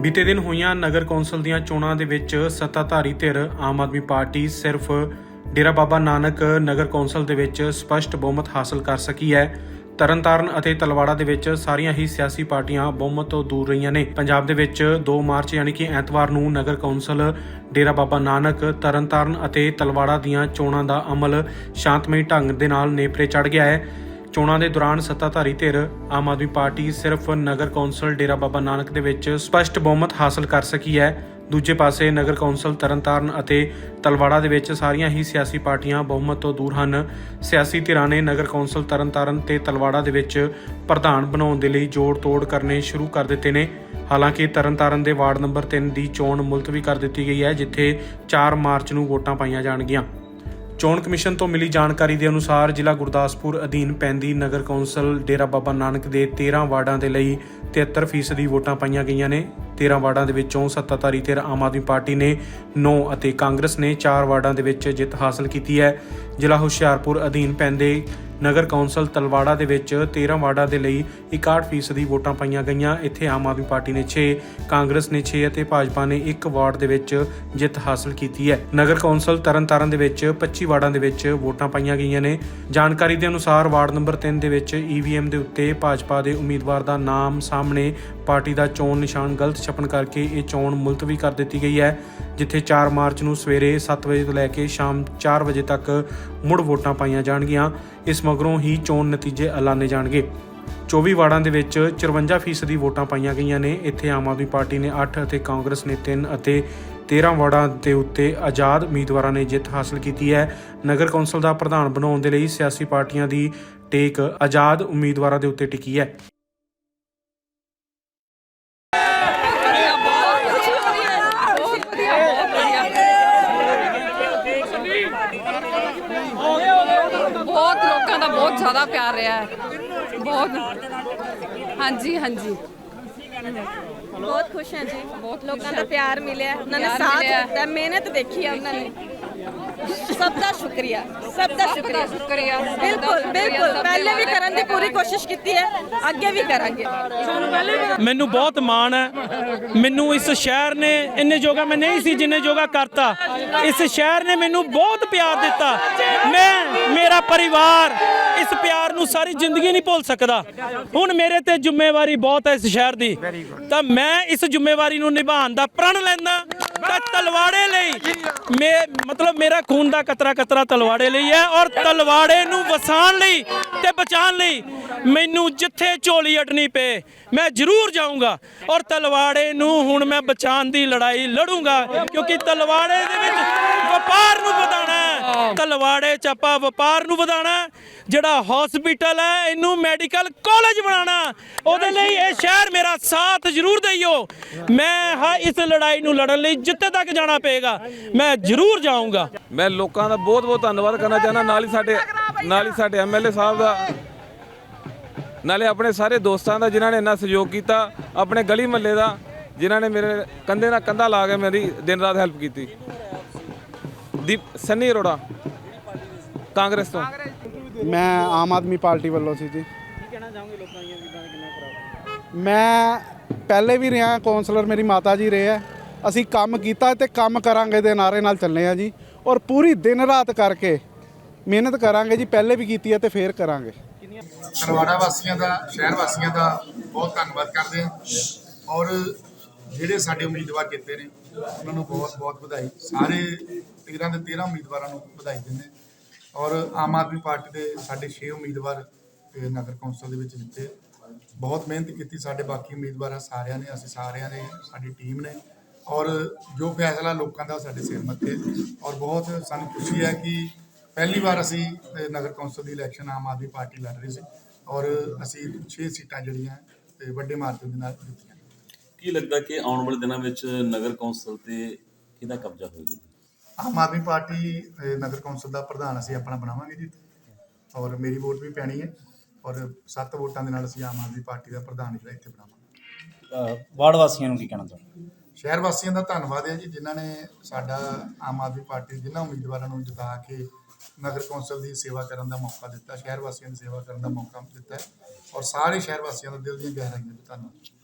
ਬੀਤੇ ਦਿਨ ਹੋਈਆਂ ਨਗਰ ਕੌਂਸਲ ਦੀਆਂ ਚੋਣਾਂ ਦੇ ਵਿੱਚ ਸੱਤਾਧਾਰੀ ਧਿਰ ਆਮ ਆਦਮੀ ਪਾਰਟੀ ਸਿਰਫ ਡੇਰਾ ਬਾਬਾ ਨਾਨਕ ਨਗਰ ਕੌਂਸਲ ਦੇ ਵਿੱਚ ਸਪਸ਼ਟ ਬਹੁਮਤ ਹਾਸਲ ਕਰ ਸਕੀ ਹੈ। ਤਰਨਤਾਰਨ ਅਤੇ ਤਲਵਾੜਾ ਦੇ ਵਿੱਚ ਸਾਰੀਆਂ ਹੀ ਸਿਆਸੀ ਪਾਰਟੀਆਂ ਬਹੁਮਤ ਤੋਂ ਦੂਰ ਰਹੀਆਂ ਨੇ। ਪੰਜਾਬ ਦੇ ਵਿੱਚ 2 ਮਾਰਚ ਯਾਨੀ ਕਿ ਐਤਵਾਰ ਨੂੰ ਨਗਰ ਕੌਂਸਲ, ਡੇਰਾ ਬਾਬਾ ਨਾਨਕ, ਤਰਨਤਾਰਨ ਅਤੇ ਤਲਵਾੜਾ ਦੀਆਂ ਚੋਣਾਂ ਦਾ ਅਮਲ ਸ਼ਾਂਤਮਈ ਢੰਗ ਦੇ ਨਾਲ ਨੇਪਰੇ ਚੜ ਗਿਆ ਹੈ। ਚੋਣਾਂ ਦੇ ਦੌਰਾਨ ਸੱਤਾਧਾਰੀ ਧਿਰ ਆਮ ਆਦਮੀ ਪਾਰਟੀ ਸਿਰਫ ਨਗਰ ਕੌਂਸਲ ਡੇਰਾ ਬਾਬਾ ਨਾਨਕ ਦੇ ਵਿੱਚ ਸਪਸ਼ਟ ਬਹੁਮਤ ਹਾਸਲ ਕਰ ਸਕੀ ਹੈ। ਦੂਜੇ ਪਾਸੇ ਨਗਰ ਕੌਂਸਲ ਤਰਨਤਾਰਨ ਅਤੇ ਤਲਵਾੜਾ ਦੇ ਵਿੱਚ ਸਾਰੀਆਂ ਹੀ ਸਿਆਸੀ ਪਾਰਟੀਆਂ ਬਹੁਮਤ ਤੋਂ ਦੂਰ ਹਨ। ਸਿਆਸੀ ਧਿਰਾਂ ਨੇ ਨਗਰ ਕੌਂਸਲ ਤਰਨਤਾਰਨ ਤੇ ਤਲਵਾੜਾ ਦੇ ਵਿੱਚ ਪ੍ਰਧਾਨ ਬਣਾਉਣ ਦੇ ਲਈ ਜੋੜ-ਤੋੜ ਕਰਨੇ ਸ਼ੁਰੂ ਕਰ ਦਿੱਤੇ ਨੇ। ਹਾਲਾਂਕਿ ਤਰਨਤਾਰਨ ਦੇ ਵਾਰਡ ਨੰਬਰ 3 ਦੀ ਚੋਣ ਮੁਲਤਵੀ ਕਰ ਦਿੱਤੀ ਗਈ ਹੈ, ਜਿੱਥੇ 4 ਮਾਰਚ ਨੂੰ ਵੋਟਾਂ ਪਾਈਆਂ ਜਾਣਗੀਆਂ। ਚੋਣ ਕਮਿਸ਼ਨ ਤੋਂ ਮਿਲੀ ਜਾਣਕਾਰੀ ਦੇ ਅਨੁਸਾਰ ਜ਼ਿਲ੍ਹਾ ਗੁਰਦਾਸਪੁਰ ਅਧੀਨ ਪੈਂਦੀ ਨਗਰ ਕੌਂਸਲ ਡੇਰਾ ਬਾਬਾ ਨਾਨਕ ਦੇ 13 ਵਾਰਡਾਂ ਦੇ ਲਈ 73% ਦੀ ਵੋਟਾਂ ਪਾਈਆਂ ਗਈਆਂ ਨੇ। 13 ਵਾਰਡਾਂ ਦੇ ਵਿੱਚੋਂ ਸੱਤਾਧਾਰੀ ਧਿਰ ਆਮ ਆਦਮੀ ਪਾਰਟੀ ਨੇ 9 ਅਤੇ ਕਾਂਗਰਸ ਨੇ 4 ਵਾਰਡਾਂ ਦੇ ਵਿੱਚ ਜਿੱਤ ਹਾਸਲ ਕੀਤੀ ਹੈ। ਜ਼ਿਲ੍ਹਾ ਹੁਸ਼ਿਆਰਪੁਰ ਅਧੀਨ ਪੈਂਦੇ ਨਗਰ ਕੌਂਸਲ ਤਲਵਾੜਾ ਦੇ ਵਿੱਚ 13 ਵਾਰਡਾਂ ਦੇ ਲਈ 61% ਦੀ ਵੋਟਾਂ ਪਾਈਆਂ ਗਈਆਂ। ਇੱਥੇ ਆਮ ਆਦਮੀ ਪਾਰਟੀ ਨੇ 6 ਕਾਂਗਰਸ ਨੇ 6 ਅਤੇ ਭਾਜਪਾ ਨੇ 1 ਵਾਰਡ ਦੇ ਵਿੱਚ ਜਿੱਤ ਹਾਸਲ ਕੀਤੀ ਹੈ। ਨਗਰ ਕੌਂਸਲ ਤਰਨਤਾਰਨ ਦੇ ਵਿੱਚ 25 ਵਾਰਡਾਂ ਦੇ ਵਿੱਚ ਵੋਟਾਂ ਪਾਈਆਂ ਗਈਆਂ ਨੇ। ਜਾਣਕਾਰੀ ਦੇ ਅਨੁਸਾਰ ਵਾਰਡ ਨੰਬਰ 3 ਦੇ ਵਿੱਚ ਈਵੀਐਮ ਦੇ ਉੱਤੇ ਭਾਜਪਾ ਦੇ ਉਮੀਦਵਾਰ ਦਾ ਨਾਮ ਸਾਹਮਣੇ ਪਾਰਟੀ ਦਾ ਚੋਣ ਨਿਸ਼ਾਨ ਗਲਤ ਛਪਣ ਕਰਕੇ ਇਹ ਚੋਣ ਮੁਲਤਵੀ ਕਰ ਦਿੱਤੀ ਗਈ ਹੈ, ਜਿੱਥੇ 4 ਮਾਰਚ ਨੂੰ ਸਵੇਰੇ 7 ਵਜੇ ਤੋਂ ਲੈ ਕੇ ਸ਼ਾਮ 4 ਵਜੇ ਤੱਕ ਮੁੜ ਵੋਟਾਂ ਪਾਈਆਂ ਜਾਣਗੀਆਂ। ਇਸ ਮਗਰੋਂ ਹੀ ਚੋਣ ਨਤੀਜੇ ਐਲਾਨੇ ਜਾਣਗੇ। 24 ਵਾਰਡਾਂ ਦੇ ਵਿੱਚ 54% ਦੀ ਵੋਟਾਂ ਪਾਈਆਂ ਗਈਆਂ ਨੇ। ਇੱਥੇ ਆਮ ਆਦਮੀ ਪਾਰਟੀ ਨੇ 8 ਅਤੇ ਕਾਂਗਰਸ ਨੇ 3 ਅਤੇ 13 ਵਾਰਡਾਂ ਦੇ ਉੱਤੇ ਆਜ਼ਾਦ ਉਮੀਦਵਾਰਾਂ ਨੇ ਜਿੱਤ ਹਾਸਲ ਕੀਤੀ ਹੈ। ਨਗਰ ਕੌਂਸਲ ਦਾ ਪ੍ਰਧਾਨ ਬਣਾਉਣ ਦੇ ਲਈ ਸਿਆਸੀ ਪਾਰਟੀਆਂ ਦੀ ਟੇਕ ਆਜ਼ਾਦ ਉਮੀਦਵਾਰਾਂ ਦੇ ਉੱਤੇ ਟਿਕੀ ਹੈ ਬਹੁਤ ਲੋਕਾਂ ਦਾ ਬਹੁਤ ਜ਼ਿਆਦਾ ਪਿਆਰ ਰਿਹਾ ਹੈ। ਬਹੁਤ। ਹਾਂਜੀ ਹਾਂਜੀ। ਬਹੁਤ ਖੁਸ਼ ਹਾਂ ਜੀ। ਬਹੁਤ ਲੋਕਾਂ ਦਾ ਪਿਆਰ ਮਿਲਿਆ। ਉਹਨਾਂ ਨੇ ਸਾਥ। ਦਿੱਤਾ ਮਿਹਨਤ ਦੇਖੀ ਆ ਉਹਨਾਂ ਨੇ। ਸਭ ਦਾ ਸ਼ੁਕਰੀਆ। ਸਭ ਦਾ ਸ਼ੁਕਰੀਆ। ਸ਼ੁਕਰੀਆ। ਬਿਲਕੁਲ ਬਿਲਕੁਲ। ਪਹਿਲੇ ਵੀ ਕਰਨ ਦੀ ਪੂਰੀ ਕੋਸ਼ਿਸ਼ ਕੀਤੀ ਹੈ। ਅੱਗੇ ਵੀ ਕਰਾਂਗੇ। ਮੈਨੂੰ ਬਹੁਤ ਮਾਣ ਹੈ। ਮੈਨੂੰ ਇਸ ਸ਼ਹਿਰ ਨੇ ਇੰਨੇ ਜੋਗਾ ਮੈਂ ਨਹੀਂ ਸੀ ਜਿੰਨੇ ਜੋਗਾ ਕਰਤਾ। ਇਸ ਸ਼ਹਿਰ ਨੇ ਮੈਨੂੰ ਬਹੁਤ ਪਿਆਰ ਦਿੱਤਾ। ਮੈਂ ਮੇਰਾ ਪਰਿਵਾਰ ਇਸ ਪਿਆਰ ਨੂੰ ਸਾਰੀ ਜ਼ਿੰਦਗੀ ਨਹੀਂ ਭੁੱਲ ਸਕਦਾ। ਹੁਣ ਮੇਰੇ ਤੇ ਜ਼ਿੰਮੇਵਾਰੀ ਬਹੁਤ ਹੈ ਇਸ ਸ਼ਹਿਰ ਦੀ। ਤਾਂ ਮੈਂ ਇਸ ਜ਼ਿੰਮੇਵਾਰੀ ਨੂੰ ਨਿਭਾਉਣ ਦਾ ਪ੍ਰਣ ਲੈਂਦਾ ਤਾਂ ਤਲਵਾੜੇ ਲਈ ਮੇ ਮਤਲਬ ਮੇਰਾ ਖੂਨ ਦਾ ਕਤਰਾ ਕਤਰਾ ਤਲਵਾੜੇ ਲਈ ਹੈ ਔਰ ਤਲਵਾੜੇ ਨੂੰ ਵਸਾਉਣ ਲਈ ਤੇ ਬਚਾਉਣ ਲਈ ਮੈਨੂੰ ਜਿੱਥੇ ਝੋਲੀ ਅਟਣੀ ਪਏ, ਮੈਂ ਜ਼ਰੂਰ ਜਾਊਂਗਾ। ਔਰ ਤਲਵਾੜੇ ਨੂੰ ਹੁਣ ਮੈਂ ਬਚਾਉਣ ਦੀ ਲੜਾਈ ਲੜੂੰਗਾ, ਕਿਉਂਕਿ ਤਲਵਾੜੇ ਦੇ ਵਿੱਚ ਵਪਾਰ ਨੂੰ ਵਧਾਉਣਾ ਹੈ। ਤਲਵਾੜੇ ਚ ਆਪਾਂ ਵਪਾਰ ਨੂੰ ਵਧਾਉਣਾ ਜਿਹੜਾ ਹਸਪੀਟਲ ਹੈ, ਇਹਨੂੰ ਮੈਡੀਕਲ ਕਾਲਜ ਬਣਾਉਣਾ ਉਹਦੇ ਲਈ ਇਹ ਸ਼ਹਿਰ ਮੇਰਾ ਸਾਥ ਜ਼ਰੂਰ ਦਈਓ। ਮੈਂ ਹਾਂ ਇਸ ਲੜਾਈ ਨੂੰ ਲੜਨ ਲਈ ਜਿੱਥੇ ਤੱਕ ਜਾਣਾ ਪਏਗਾ, ਮੈਂ ਜ਼ਰੂਰ ਜਾਊਂਗਾ। ਮੈਂ ਲੋਕਾਂ ਦਾ ਬਹੁਤ ਬਹੁਤ ਧੰਨਵਾਦ ਕਰਨਾ ਚਾਹੁੰਦਾ। ਨਾਲ ਹੀ ਸਾਡੇ ਨਾਲ ਹੀ ਸਾਡੇ ਐਮਐਲਏ ਸਾਹਿਬ ਦਾ ਨਾਲੇ ਆਪਣੇ ਸਾਰੇ ਦੋਸਤਾਂ ਦਾ ਜਿਨ੍ਹਾਂ ਨੇ ਇੰਨਾ ਸਹਿਯੋਗ ਕੀਤਾ, ਆਪਣੇ ਗਲੀ ਮਹੱਲੇ ਦਾ, ਜਿਨ੍ਹਾਂ ਨੇ ਮੇਰੇ ਕੰਧੇ ਨਾਲ ਕੰਧਾ ਲਾ ਕੇ ਮੇਰੀ ਦਿਨ ਰਾਤ ਹੈਲਪ ਕੀਤੀ। ਦੀਪ, ਸੰਨੀ ਅਰੋੜਾ, ਕਾਂਗਰਸ ਤੋਂ। ਮੈਂ ਆਮ ਆਦਮੀ ਪਾਰਟੀ ਵੱਲੋਂ ਸੀ ਜੀ। ਕੀ ਕਹਿਣਾ ਚਾਹੋਗੇ ਲੋਕਾਂ ਦੀਆਂ ਜਿੱਦਾਂ ਕਿੰਨਾ ਮੈਂ ਪਹਿਲੇ ਵੀ ਰਿਹਾ ਕਾਉਂਸਲਰ ਮੇਰੀ ਮਾਤਾ ਜੀ ਰਹੇ ਆ। ਅਸੀਂ ਕੰਮ ਕੀਤਾ ਤੇ ਕੰਮ ਕਰਾਂਗੇ ਦੇ ਨਾਰੇ ਨਾਲ ਚੱਲੇ ਆ ਜੀ। ਔਰ ਪੂਰੀ ਦਿਨ ਰਾਤ ਕਰਕੇ ਮਿਹਨਤ ਕਰਾਂਗੇ ਜੀ, ਪਹਿਲੇ ਵੀ ਕੀਤੀ ਹੈ ਤੇ ਫੇਰ ਕਰਾਂਗੇ। ਤਲਵਾੜਾ ਵਾਸੀਆਂ ਦਾ, ਸ਼ਹਿਰ ਵਾਸੀਆਂ ਦਾ ਬਹੁਤ ਧੰਨਵਾਦ ਕਰਦੇ ਹਾਂ ਔਰ ਜਿਹੜੇ ਸਾਡੇ ਉਮੀਦਵਾਰ ਜਿੱਤੇ ਨੇ, ਉਹਨਾਂ ਨੂੰ ਬਹੁਤ ਬਹੁਤ ਵਧਾਈ। ਸਾਰੇ 13 ਦੇ 13 ਉਮੀਦਵਾਰਾਂ ਨੂੰ ਵਧਾਈ ਦਿੰਦੇ ਔਰ ਆਮ ਆਦਮੀ ਪਾਰਟੀ ਦੇ ਸਾਡੇ 6 ਉਮੀਦਵਾਰ ਨਗਰ ਕੌਂਸਲ ਦੇ ਵਿੱਚ ਜਿੱਤੇ। ਬਹੁਤ ਮਿਹਨਤ ਕੀਤੀ ਸਾਡੇ ਬਾਕੀ ਉਮੀਦਵਾਰਾਂ ਸਾਰਿਆਂ ਨੇ, ਅਸੀਂ ਸਾਰਿਆਂ ਨੇ, ਸਾਡੀ ਟੀਮ ਨੇ ਔਰ ਜੋ ਫੈਸਲਾ ਲੋਕਾਂ ਦਾ ਉਹ ਸਾਡੇ ਸਿਰ ਮੱਥੇ ਔਰ ਬਹੁਤ ਸਾਨੂੰ ਖੁਸ਼ੀ ਹੈ ਕਿ ਪਹਿਲੀ ਵਾਰ ਅਸੀਂ ਨਗਰ ਕੌਂਸਲ ਦੀ ਇਲੈਕਸ਼ਨ ਆਮ ਆਦਮੀ ਪਾਰਟੀ ਲੜ ਰਹੀ ਸੀ ਔਰ ਅਸੀਂ 6 ਸੀਟਾਂ ਜਿਹੜੀਆਂ ਤੇ ਵੱਡੇ ਮਾਰਜਨ ਦੇ ਨਾਲ ਜਿੱਤੀਆਂ। ਕੀ ਲੱਗਦਾ ਕਿ ਆਉਣ ਵਾਲੇ ਦਿਨਾਂ ਵਿੱਚ ਨਗਰ ਕੌਂਸਲ ਤੇ ਕਿਹਦਾ ਕਬਜ਼ਾ ਹੋਏਗਾ ਜੀ? ਆਮ ਆਦਮੀ ਪਾਰਟੀ ਨਗਰ ਕੌਂਸਲ ਦਾ ਪ੍ਰਧਾਨ ਅਸੀਂ ਆਪਣਾ ਬਣਾਵਾਂਗੇ ਜੀ। ਔਰ ਮੇਰੀ ਵੋਟ ਵੀ ਪੈਣੀ ਹੈ ਔਰ 7 ਵੋਟਾਂ ਦੇ ਨਾਲ ਅਸੀਂ ਆਮ ਆਦਮੀ ਪਾਰਟੀ ਦਾ ਪ੍ਰਧਾਨ ਜਿਹੜਾ ਇੱਥੇ ਬਣਾਵਾਂਗੇ। ਵਾਰਡ ਵਾਸੀਆਂ ਨੂੰ ਕੀ ਕਹਿਣਾ ਚਾਹੁੰਦੇ ਸ਼ਹਿਰ ਵਾਸੀਆਂ ਦਾ ਧੰਨਵਾਦ ਹੈ ਜੀ ਜਿਨ੍ਹਾਂ ਨੇ ਸਾਡਾ ਆਮ ਆਦਮੀ ਪਾਰਟੀ ਦੇ ਜਿਨ੍ਹਾਂ ਉਮੀਦਵਾਰਾਂ ਨੂੰ ਜਿਤਾ ਕੇ ਨਗਰ ਕੌਂਸਲ ਦੀ ਸੇਵਾ ਕਰਨ ਦਾ ਮੌਕਾ ਦਿੱਤਾ, ਸ਼ਹਿਰ ਵਾਸੀਆਂ ਦੀ ਸੇਵਾ ਕਰਨ ਦਾ ਮੌਕਾ ਦਿੱਤਾ ਔਰ ਸਾਰੇ ਸ਼ਹਿਰ ਵਾਸੀਆਂ ਦਾ ਦਿਲ ਦੀਆਂ ਗਹਿਰਾਈਆਂ ਤੋਂ ਧੰਨਵਾਦ।